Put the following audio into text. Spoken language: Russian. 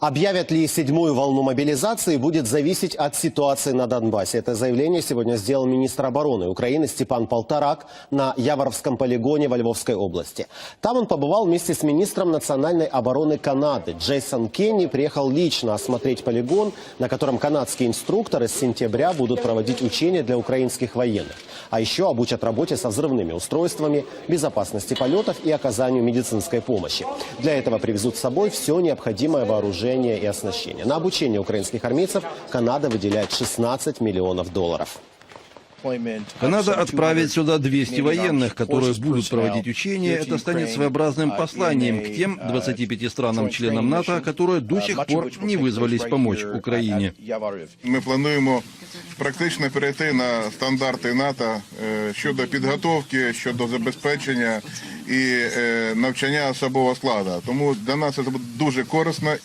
Объявят ли седьмую волну мобилизации, будет зависеть от ситуации на Донбассе. Это заявление сегодня сделал министр обороны Украины Степан Полторак на Яворовском полигоне во Львовской области. Там он побывал вместе с министром национальной обороны Канады. Джейсон Кенни приехал лично осмотреть полигон, на котором канадские инструкторы с сентября будут проводить учения для украинских военных. А еще обучат работе со взрывными устройствами, безопасности полетов и оказанию медицинской помощи. Для этого привезут с собой все необходимое вооружение и оснащение. На обучение украинских армейцев Канада выделяет 16 миллионов долларов. Канада отправит сюда 200 военных, которые будут проводить учения. Это станет своеобразным посланием к тем 25 странам-членам НАТО, которые до сих пор не вызвались помочь Украине. Ми плануємо практично перейти на стандарти НАТО е, щодо підготовки, щодо забезпечення і е, навчання особового складу. Тому для нас це буде дуже корисно.